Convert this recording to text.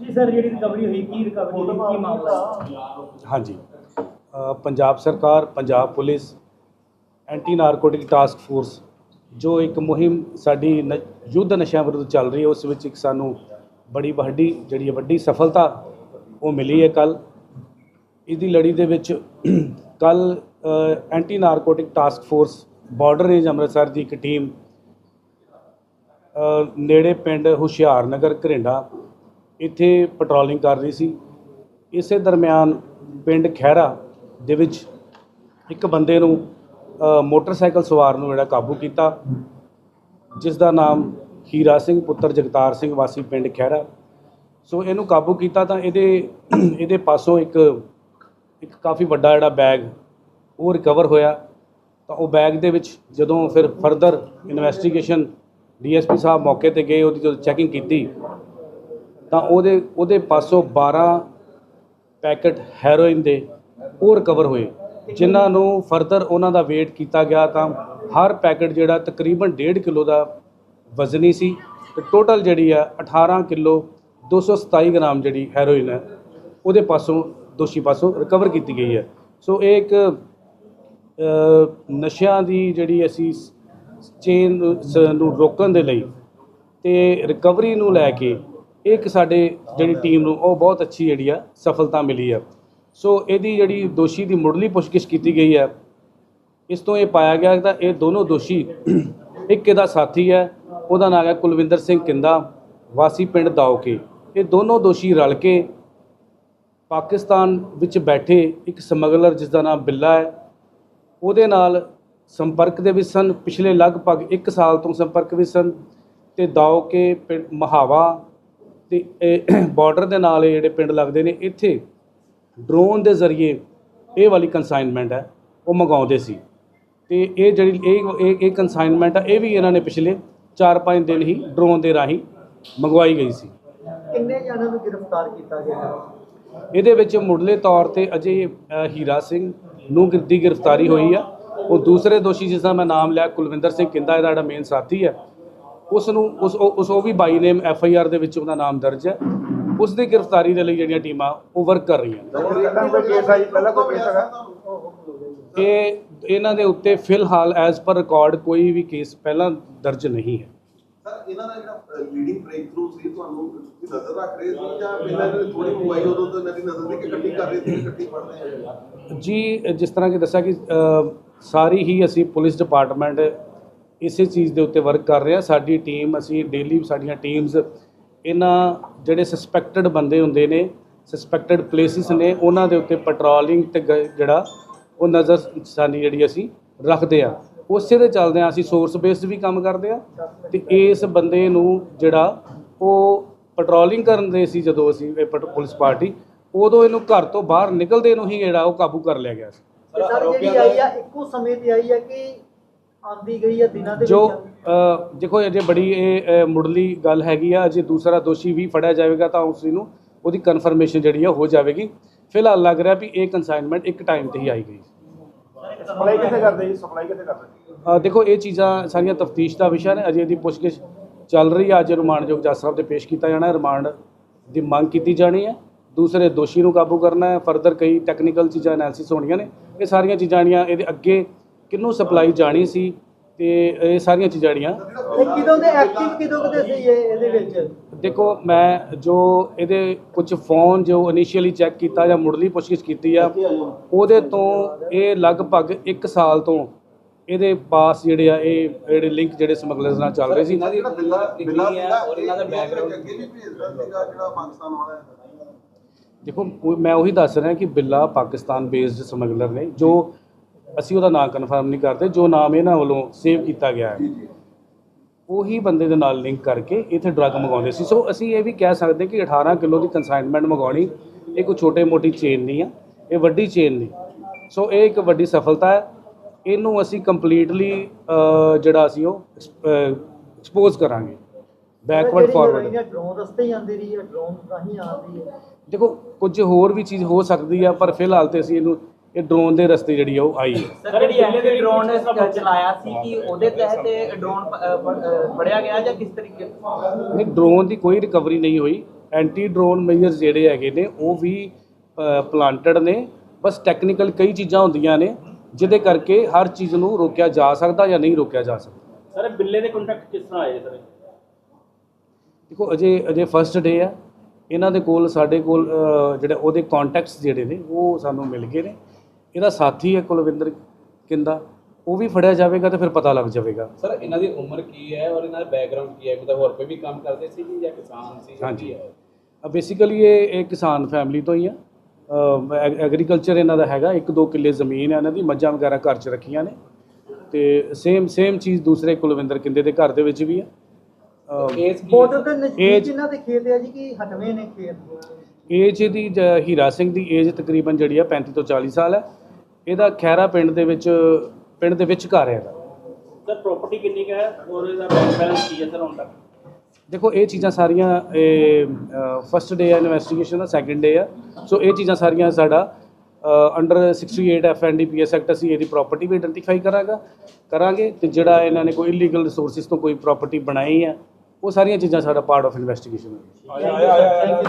ਜੀ ਸਰ ਜਿਹੜੀ ਰਿਕਵਰੀ ਹੋਈ ਕੀ ਰਿਕਵਰੀ ਹੋਈ ਕੀ ਮਾਮਲਾ ਹੈ ਹਾਂਜੀ। ਪੰਜਾਬ ਸਰਕਾਰ Punjab police anti narcotic task force ਜੋ ਇੱਕ ਮੁਹਿੰਮ ਸਾਡੀ ਨ- ਯੁੱਧ ਨਸ਼ਿਆਂ ਵਿਰੁੱਧ ਚੱਲ ਰਹੀ ਹੈ ਉਸ ਵਿੱਚ ਇੱਕ ਸਾਨੂੰ ਬੜੀ ਵੱਡੀ ਜਿਹੜੀ ਹੈ ਵੱਡੀ ਸਫਲਤਾ ਉਹ ਮਿਲੀ ਹੈ ਕੱਲ ਇਹਦੀ ਲੜੀ ਦੇ ਵਿੱਚ ਕੱਲ anti narcotic task force border range Amritsar ਦੀ ਇੱਕ ਟੀਮ ਨੇੜੇ ਪਿੰਡ ਹੁਸ਼ਿਆਰ ਨਗਰ ਘਰਿੰਡਾ ਇੱਥੇ ਪੈਟਰੋਲਿੰਗ ਕਰ ਰਹੀ ਸੀ। ਇਸੇ ਦਰਮਿਆਨ ਪਿੰਡ ਖਹਿਰਾ ਦੇ ਵਿੱਚ ਇੱਕ ਬੰਦੇ ਨੂੰ ਮੋਟਰਸਾਈਕਲ ਸਵਾਰ ਨੂੰ ਜਿਹੜਾ ਕਾਬੂ ਕੀਤਾ, ਜਿਸ ਦਾ ਨਾਮ ਹੀਰਾ ਸਿੰਘ, ਪੁੱਤਰ ਜਗਤਾਰ ਸਿੰਘ ਵਾਸੀ ਪਿੰਡ ਖਹਿਰਾ। ਸੋ ਇਹਨੂੰ ਕਾਬੂ ਕੀਤਾ ਤਾਂ ਇਹਦੇ ਇਹਦੇ ਪਾਸੋਂ ਇੱਕ ਇੱਕ ਕਾਫੀ ਵੱਡਾ ਜਿਹੜਾ ਬੈਗ ਉਹ ਰਿਕਵਰ ਹੋਇਆ। ਤਾਂ ਉਹ ਬੈਗ ਦੇ ਵਿੱਚ ਜਦੋਂ ਫਿਰ ਫਰਦਰ ਇਨਵੈਸਟੀਗੇਸ਼ਨ ਡੀਐਸਪੀ ਸਾਹਿਬ ਮੌਕੇ ਤੇ ਗਏ, ਉਹਦੀ ਜਦੋਂ ਚੈਕਿੰਗ ਕੀਤੀ ਤਾਂ ਉਹਦੇ ਉਹਦੇ ਪਾਸੋਂ 12 ਪੈਕਟ ਹੈਰੋਇਨ ਦੇ ਉਹ ਰਿਕਵਰ ਹੋਏ। ਜਿਨ੍ਹਾਂ ਨੂੰ ਫਰਦਰ ਉਹਨਾਂ ਦਾ weight ਕੀਤਾ ਗਿਆ ਤਾਂ ਹਰ ਪੈਕਟ ਜਿਹੜਾ ਤਕਰੀਬਨ 1.5 ਕਿਲੋ ਦਾ ਵਜ਼ਨੀ ਸੀ ਤੇ ਟੋਟਲ ਜਿਹੜੀ ਆ 18 ਕਿਲੋ 227 ਗ੍ਰਾਮ ਜਿਹੜੀ ਹੈਰੋਇਨ ਹੈ, ਉਹਦੇ ਪਾਸੋਂ, ਦੋਸ਼ੀ ਪਾਸੋਂ ਰਿਕਵਰ ਕੀਤੀ ਗਈ ਹੈ। ਸੋ ਇਹ ਇੱਕ ਨਸ਼ਿਆਂ ਦੀ ਜਿਹੜੀ ਅਸੀਂ ਚੇਨ ਨੂੰ ਰੋਕਣ ਦੇ ਲਈ ਤੇ ਰਿਕਵਰੀ ਨੂੰ ਲੈ ਕੇ ਇਹ ਇੱਕ ਸਾਡੇ ਜਿਹੜੀ ਟੀਮ ਨੂੰ ਉਹ ਬਹੁਤ ਅੱਛੀ ਜਿਹੜੀ ਆ ਸਫਲਤਾ ਮਿਲੀ ਆ। ਸੋ ਇਹਦੀ ਜਿਹੜੀ ਦੋਸ਼ੀ ਦੀ ਮੁੱਢਲੀ ਪੁੱਛਗਿੱਛ ਕੀਤੀ ਗਈ ਹੈ ਇਸ ਤੋਂ ਇਹ ਪਾਇਆ ਗਿਆ ਕਿ ਤਾਂ ਇਹ ਦੋਨੋਂ ਦੋਸ਼ੀ ਇੱਕ ਇਹਦਾ ਸਾਥੀ ਹੈ ਉਹਦਾ ਨਾਮ ਹੈ ਕੁਲਵਿੰਦਰ ਸਿੰਘ ਕਿੰਦਾ, ਵਾਸੀ ਪਿੰਡ ਦਾਉਕੇ ਇਹ ਦੋਨੋਂ ਦੋਸ਼ੀ ਰਲ ਕੇ ਪਾਕਿਸਤਾਨ ਵਿੱਚ ਬੈਠੇ ਇੱਕ ਸਮਗਲਰ ਜਿਸ ਦਾ ਨਾਮ ਬਿੱਲਾ ਹੈ। ਉਹਦੇ ਨਾਲ ਸੰਪਰਕ ਦੇ ਵਿੱਚ ਸਨ। ਪਿਛਲੇ ਲਗਭਗ 1 ਸਾਲ ਤੋਂ ਸੰਪਰਕ ਵਿੱਚ ਸਨ। ਤੇ ਦਾਓਕੇ ਪਿੰਡ ਮਹਾਵਾ ਤੇ ਬਾਰਡਰ ਦੇ ਨਾਲ ਇਹ ਜਿਹੜੇ ਪਿੰਡ ਲੱਗਦੇ ਨੇ ਇੱਥੇ ਡਰੋਨ ਦੇ ਜ਼ਰੀਏ ਇਹ ਵਾਲੀ ਕਨਸਾਈਨਮੈਂਟ ਹੈ ਉਹ ਮੰਗਾਉਂਦੇ ਸੀ। ਤੇ ਇਹ ਜਿਹੜੀ ਇਹ ਇਹ ਇਹ ਕਨਸਾਈਨਮੈਂਟ ਆ ਇਹ ਵੀ ਇਹਨਾਂ ਨੇ ਪਿਛਲੇ 4-5 ਦਿਨ ਹੀ ਡਰੋਨ ਦੇ ਰਾਹੀਂ ਮੰਗਵਾਈ ਗਈ ਸੀ। ਕਿੰਨੇ ਜਣਾਂ ਨੂੰ ਗ੍ਰਿਫਤਾਰ ਕੀਤਾ ਗਿਆ? ਹੈ ਇਹਦੇ ਵਿੱਚ ਮੁੱਢਲੇ ਤੌਰ ਤੇ ਅਜੇ ਹੀਰਾ ਸਿੰਘ ਨੂੰ ਦੀ ਗ੍ਰਿਫਤਾਰੀ ਹੋਈ ਆ। ਉਹ ਦੂਸਰੇ ਦੋਸ਼ੀ ਜਿਸ ਦਾ ਮੈਂ ਨਾਮ ਲਿਆ ਕੁਲਵਿੰਦਰ ਸਿੰਘ ਕਿੰਦਾ ਇਹਦਾ ਜਿਹੜਾ ਮੇਨ ਸਾਥੀ ਹੈ ਉਸ ਨੂੰ ਉਸ ਉਹ ਉਸ ਉਹ ਵੀ ਬਾਈ ਨੇਮ ਐਫ ਆਈ ਆਰ ਦੇ ਵਿੱਚ ਉਹਦਾ ਨਾਮ ਦਰਜ ਹੈ। ਉਸ ਦੀ ਗ੍ਰਿਫਤਾਰੀ ਦੇ ਲਈ ਜਿਹੜੀਆਂ ਟੀਮਾਂ ਉਹ ਵਰਕ ਕਰ ਰਹੀਆਂ ਇਹ ਇਹਨਾਂ ਦੇ ਉੱਤੇ ਫਿਲਹਾਲ ਐਜ਼ ਪਰ ਰਿਕਾਰਡ ਕੋਈ ਵੀ ਕੇਸ ਪਹਿਲਾਂ ਦਰਜ ਨਹੀਂ ਹੈ। ਸਰ ਇਹਨਾਂ ਦਾ ਜਿਹੜਾ ਲੀਡਿੰਗ ਬ੍ਰੇਕ ਥਰੂ ਸੀ ਤੁਹਾਨੂੰ ਤੁਸੀਂ ਨਜ਼ਰ ਰੱਖ ਰਹੇ ਸੀ ਜਾਂ ਪਹਿਲਾਂ ਇਹਨਾਂ ਨੇ ਥੋੜੀ ਮੋਬਾਈਲ ਉਦੋਂ ਤੋਂ ਇਹਨਾਂ ਦੀ ਨਜ਼ਰ ਸੀ ਕਿ ਇਕੱਠੀ ਕਰ ਰਹੇ ਸੀ ਇਕੱਠੀ ਪੜ ਰਹੇ ਆ ਜੀ ਜਿਸ ਤਰ੍ਹਾਂ ਕਿ ਦੱਸਿਆ ਕਿ ਸਾਰੀ ਹੀ ਅਸੀਂ ਪੁਲਿਸ ਡਿਪਾਰਟਮੈਂਟ ਇਸੇ ਚੀਜ਼ ਦੇ ਉੱਤੇ ਵਰਕ ਕਰ ਰਹੇ। ਸਾਡੀ ਟੀਮ ਅਸੀਂ ਡੇਲੀ ਸਾਡੀਆਂ ਟੀਮਸ ਇਹਨਾਂ ਜਿਹੜੇ ਸਸਪੈਕਟਡ ਬੰਦੇ ਹੁੰਦੇ ਨੇ ਸਸਪੈਕਟਡ ਪਲੇਸਿਸ ਨੇ ਉਹਨਾਂ ਦੇ ਉੱਤੇ ਪੈਟਰੋਲਿੰਗ ਤੇ ਗ- ਜਿਹੜਾ ਉਹ ਨਜ਼ਰ ਸਾਡੀ ਜਿਹੜੀ ਅਸੀਂ ਰੱਖਦੇ ਆ। ਉਸੇ ਦੇ ਚੱਲਦੇ ਆ ਅਸੀਂ ਸੋਰਸ ਬੇਸਡ ਵੀ ਕੰਮ ਕਰਦੇ ਆ ਤੇ ਇਸ ਬੰਦੇ ਨੂੰ ਜਿਹੜਾ ਉਹ ਪੈਟਰੋਲਿੰਗ ਕਰਨ ਦੇ ਸੀ ਜਦੋਂ ਅਸੀਂ ਇਹ ਪਟ- ਪੁਲਿਸ ਪਾਰਟੀ ਉਦੋਂ ਇਹਨੂੰ ਘਰ ਤੋਂ ਬਾਹਰ ਨਿਕਲਦੇ ਨੂੰ ਹੀ ਜਿਹੜਾ ਉਹ ਕਾਬੂ ਕਰ ਲਿਆ ਗਿਆ ਸੀ। ਸਰ ਜਿਹੜੀ ਆਈ ਆ ਇੱਕੋ ਸਮੇਂ ਤੇ ਆਈ ਆ ਕਿ ਆਂਦੀ ਗਈ ਆ ਦਿਨਾਂ ਦੇ ਜੋ ਅ, ਦੇਖੋ ਅਜੇ ਬੜੀ ਇਹ ਅ, ਮੁੱਢਲੀ ਗੱਲ ਹੈਗੀ ਆ ਅਜੇ ਦੂਸਰਾ ਦੋਸ਼ੀ ਵੀ ਫੜਿਆ ਜਾਵੇਗਾ ਤਾਂ ਉਸ ਨੂੰ ਉਹਦੀ ਕਨਫਰਮੇਸ਼ਨ ਜਿਹੜੀ ਆ ਹੋ ਜਾਵੇਗੀ। ਫਿਲਹਾਲ ਲੱਗ ਰਿਹਾ ਵੀ ਇਹ ਕਨਸਾਈਨਮੈਂਟ ਇੱਕ ਟਾਈਮ ਤੇ ਹੀ ਆਈ ਗਈ। ਸਪਲਾਈ ਕਿੱਥੇ ਕਰਦੇ ਜੀ? ਸਪਲਾਈ ਕਿੱਥੇ ਕਰਦੇ? ਅ, ਦੇਖੋ ਇਹ ਚੀਜ਼ਾਂ ਸਾਰੀਆਂ ਤਫਤੀਸ਼ ਦਾ ਵਿਸ਼ਾ ਨੇ ਅਜੇ ਦੀ ਪੁੱਛਗਿੱਛ ਚੱਲ ਰਹੀ ਹੈ ਅੱਜ ਰਿਮਾਂਡਯੋਗ ਜੱਜ ਸਾਹਿਬ ਤੇ ਪੇਸ਼ ਕੀਤਾ ਜਾਣਾ ਹੈ। ਰਿਮਾਂਡ ਦੀ ਮੰਗ ਕੀਤੀ ਜਾਣੀ ਹੈ। ਦੂਸਰੇ ਦੋਸ਼ੀ ਨੂੰ ਕਾਬੂ ਕਰਨਾ ਹੈ। ਫਰਦਰ ਕਈ ਟੈਕਨੀਕਲ ਚੀਜ਼ਾਂ ਐਨਾਲਿਸਿਸ ਹੋਣੀਆਂ ਨੇ। ਇਹ ਸਾਰੀਆਂ ਚੀਜ਼ਾਂ ਜਿਹੜੀਆਂ ਇਹਦੇ ਅੱਗੇ ਕਿਹਨੂੰ ਸਪਲਾਈ ਜਾਣੀ ਸੀ ਤੇ ਇਹ ਸਾਰੀਆਂ ਚੀਜ਼ਾਂ ਜਿਹੜੀਆਂ। ਇਹ ਕਿਦੋਂ ਦੇ ਐਕਟਿਵ ਕਿਦੋਂ ਕਦੇ ਸੀ ਇਹ ਇਹਦੇ ਵਿੱਚ? ਦੇਖੋ ਮੈਂ ਜੋ ਇਹਦੇ ਕੁਝ ਫੋਨ ਜੋ ਇਨੀਸ਼ੀਅਲੀ ਚੈੱਕ ਕੀਤਾ ਜਾਂ ਮੁੱਢਲੀ ਪੁੱਛਗਿੱਛ ਕੀਤੀ ਆ ਉਹਦੇ ਤੋਂ ਇਹ ਲਗਭਗ 1 ਸਾਲ ਤੋਂ ਇਹਦੇ ਪਾਸ ਜਿਹੜੇ ਆ ਇਹ ਜਿਹੜੇ ਲਿੰਕ ਜਿਹੜੇ ਸਮਗਲਰਸ ਨਾਲ ਚੱਲ ਰਹੇ ਸੀ। ਜਿਹੜਾ ਬਿੱਲਾ ਬਿੱਲਾ ਸੀਗਾ ਔਰ ਇਹਨਾਂ ਦਾ ਬੈਕਗ੍ਰਾਉਂਡ ਅੱਗੇ ਵੀ ਭੇਜਦਾ ਸੀਗਾ ਜਿਹੜਾ ਪਾਕਿਸਤਾਨ ਵਾਲਾ ਹੈ। ਦੇਖੋ ਮੈਂ ਉਹੀ ਦੱਸ ਰਿਹਾ ਕਿ ਬਿੱਲਾ ਪਾਕਿਸਤਾਨ ਬੇਸਡ ਸਮਗਲਰ ਨੇ ਜੋ ਅਸੀਂ ਉਹਦਾ ਨਾਮ ਕਨਫਰਮ ਨਹੀਂ ਕਰਦੇ ਜੋ ਨਾਮ ਇਹਨਾਂ ਵੱਲੋਂ ਸੇਵ ਕੀਤਾ ਗਿਆ ਹੈ। ਉਹੀ ਬੰਦੇ ਦੇ ਨਾਲ ਲਿੰਕ ਕਰਕੇ ਇੱਥੇ ਡਰੱਗ ਮੰਗਾਉਂਦੇ ਸੀ। ਸੋ ਅਸੀਂ ਇਹ ਵੀ ਕਹਿ ਸਕਦੇ ਕਿ 18 ਕਿਲੋ ਦੀ ਕਨਸਾਈਨਮੈਂਟ ਮੰਗਾਉਣੀ ਇਹ ਕੋਈ ਛੋਟੇ ਮੋਟੀ ਚੇਨ ਨਹੀਂ ਆ ਇਹ ਵੱਡੀ ਚੇਨ ਨੇ ਸੋ ਇਹ ਇੱਕ ਵੱਡੀ ਸਫਲਤਾ ਹੈ। ਇਹਨੂੰ ਅਸੀਂ ਕੰਪਲੀਟਲੀ ਜਿਹੜਾ ਅਸੀਂ ਉਹ ਐਕਸਪੋਜ਼ ਕਰਾਂਗੇ। ਬੈਕਵਰਡ ਫਾਰਵਰਡ ਡਰੋਨ ਰਸਤੇ ਹੀ ਆਂਦੀ ਰਹੀ ਹੈ ਡਰੋਨ ਰਾਹੀਂ ਆਉਂਦੀ ਹੈ। ਦੇਖੋ ਕੁਝ ਹੋਰ ਵੀ ਚੀਜ਼ ਹੋ ਸਕਦੀ ਆ ਪਰ ਫਿਲਹਾਲ ਤੇ ਅਸੀਂ ਇਹਨੂੰ ਇਹ ਡਰੋਨ ਦੇ ਰਸਤੇ ਜਿਹੜੀ ਆ ਉਹ ਆਈ ਹੈ। ਸਰ ਜਿਹੜੀ ਐਲਏ ਡਰੋਨ ਚਲਾਇਆ ਸੀ ਕਿ ਉਹਦੇ ਤਹਿਤ ਡਰੋਨ ਫੜਿਆ ਗਿਆ ਜਾਂ ਕਿਸ ਤਰੀਕੇ ਨਹੀਂ ਡਰੋਨ ਦੀ ਕੋਈ ਰਿਕਵਰੀ ਨਹੀਂ ਹੋਈ। ਐਂਟੀ ਡਰੋਨ ਮੇਜਰਸ ਜਿਹੜੇ ਹੈਗੇ ਨੇ ਉਹ ਵੀ ਪਲਾਂਟਡ ਨੇ। ਬਸ ਟੈਕਨੀਕਲ ਕਈ ਚੀਜ਼ਾਂ ਹੁੰਦੀਆਂ ਨੇ ਜਿਹਦੇ ਕਰਕੇ ਹਰ ਚੀਜ਼ ਨੂੰ ਰੋਕਿਆ ਜਾ ਸਕਦਾ ਜਾਂ ਨਹੀਂ ਰੋਕਿਆ ਜਾ ਸਕਦਾ। ਸਰ ਬਿੱਲੇ ਦੇ ਕੰਟੈਕਟ ਕਿਸ ਤਰ੍ਹਾਂ ਆਏ ਸਰ? ਦੇਖੋ ਅਜੇ ਅਜੇ ਫਸਟ ਡੇ ਆ। ਇਹਨਾਂ ਦੇ ਕੋਲ ਸਾਡੇ ਕੋਲ ਜਿਹੜੇ ਉਹਦੇ ਕੰਟੈਕਟਸ ਜਿਹੜੇ ਨੇ ਉਹ ਸਾਨੂੰ ਮਿਲ ਗਏ ਨੇ। ਇਹਦਾ ਸਾਥੀ ਹੈ ਕੁਲਵਿੰਦਰ ਕਿੰਦਾ ਉਹ ਵੀ ਫੜਿਆ ਜਾਵੇਗਾ ਤੇ ਫਿਰ ਪਤਾ ਲੱਗ ਜਾਵੇਗਾ। ਸਰ ਇਹਨਾਂ ਦੀ ਉਮਰ ਕੀ ਹੈ ਔਰ ਇਹਨਾਂ ਦਾ ਬੈਕਗ੍ਰਾਉਂਡ ਕੀ ਹੈ? ਮਤਲਬ ਹੋਰ ਕੋਈ ਵੀ ਕੰਮ ਕਰਦੇ ਸੀ ਜੀ ਜਾਂ ਕਿਸਾਨ ਸੀ ਜਾਂ ਹਾਂਜੀ। ਕੀ ਹੈ? ਬੇਸਿਕਲੀ ਇਹ ਇਹ ਕਿਸਾਨ ਫੈਮਿਲੀ ਤੋਂ ਹੀ ਆ। ਐਗਰੀਕਲਚਰ ਇਹਨਾਂ ਦਾ ਹੈਗਾ ਇੱਕ ਦੋ ਕਿੱਲੇ ਜ਼ਮੀਨ ਹੈ ਇਹਨਾਂ ਦੀ ਮੱਝਾਂ ਵਗੈਰਾ ਘਰ 'ਚ ਰੱਖੀਆਂ ਨੇ। ਤੇ ਸੇਮ ਸੇਮ ਚੀਜ਼ ਦੂਸਰੇ ਕੁਲਵਿੰਦਰ ਕਿੰਦੇ ਦੇ ਘਰ ਦੇ ਵਿੱਚ ਵੀ ਆ। ਕੇਸ ਕੀ ਬਾਰਡਰ ਦੇ ਨਜ਼ਦੀਕ ਏਜ- ਇਹਨਾਂ ਦੇ ਖੇਤ ਹੈ ਜੀ ਕਿ ਹਟਵੇਂ ਨੇ ਖੇਤ? ਏਜ ਦੀ ਹੀਰਾ ਸਿੰਘ ਦੀ ਏਜ ਤਕਰੀਬਨ ਜਿਹੜੀ ਆ 35 ਤੋਂ 40 ਸਾਲ ਹੈ। ਇਹਦਾ ਖੈਰਾ ਪਿੰਡ ਦੇ ਵਿੱਚ ਪਿੰਡ ਦੇ ਵਿੱਚ ਘਰ ਹੈ ਇਹਦਾ ਸਰ ਪ੍ਰਾਪਰਟੀ ਕਿੰਨੀ ਕੁ ਹੈ? ਔਰ ਇਹਦਾ ਬੈਂਕ ਬੈਲੈਂਸ ਕੀ ਹੈ ਸਰ ਹੁਣ ਤੱਕ? ਦੇਖੋ ਇਹ ਚੀਜ਼ਾਂ ਸਾਰੀਆਂ ਫਸਟ ਡੇ ਆ ਇਨਵੈਸਟੀਗੇਸ਼ਨ ਦਾ ਸੈਕੰਡ ਡੇ ਆ। ਸੋ ਇਹ ਚੀਜ਼ਾਂ ਸਾਰੀਆਂ ਸਾਡਾ under 68 F N D P S act ਅਸੀਂ ਇਹਦੀ ਪ੍ਰਾਪਰਟੀ ਵੀ ਆਇਡੈਂਟੀਫਾਈ ਕਰਾਂਗਾ ਕਰਾਂਗੇ ਤੇ ਜਿਹੜਾ ਇਹਨਾਂ ਨੇ ਕੋਈ ਇਲੀਗਲ ਰਿਸੋਰਸਿਸ ਤੋਂ ਕੋਈ ਪ੍ਰਾਪਰਟੀ ਬਣਾਈ ਆ ਉਹ ਸਾਰੀਆਂ ਚੀਜ਼ਾਂ ਸਾਡਾ ਪਾਰਟ ਆਫ ਇਨਵੈਸਟੀਗੇਸ਼ਨ ਹੈ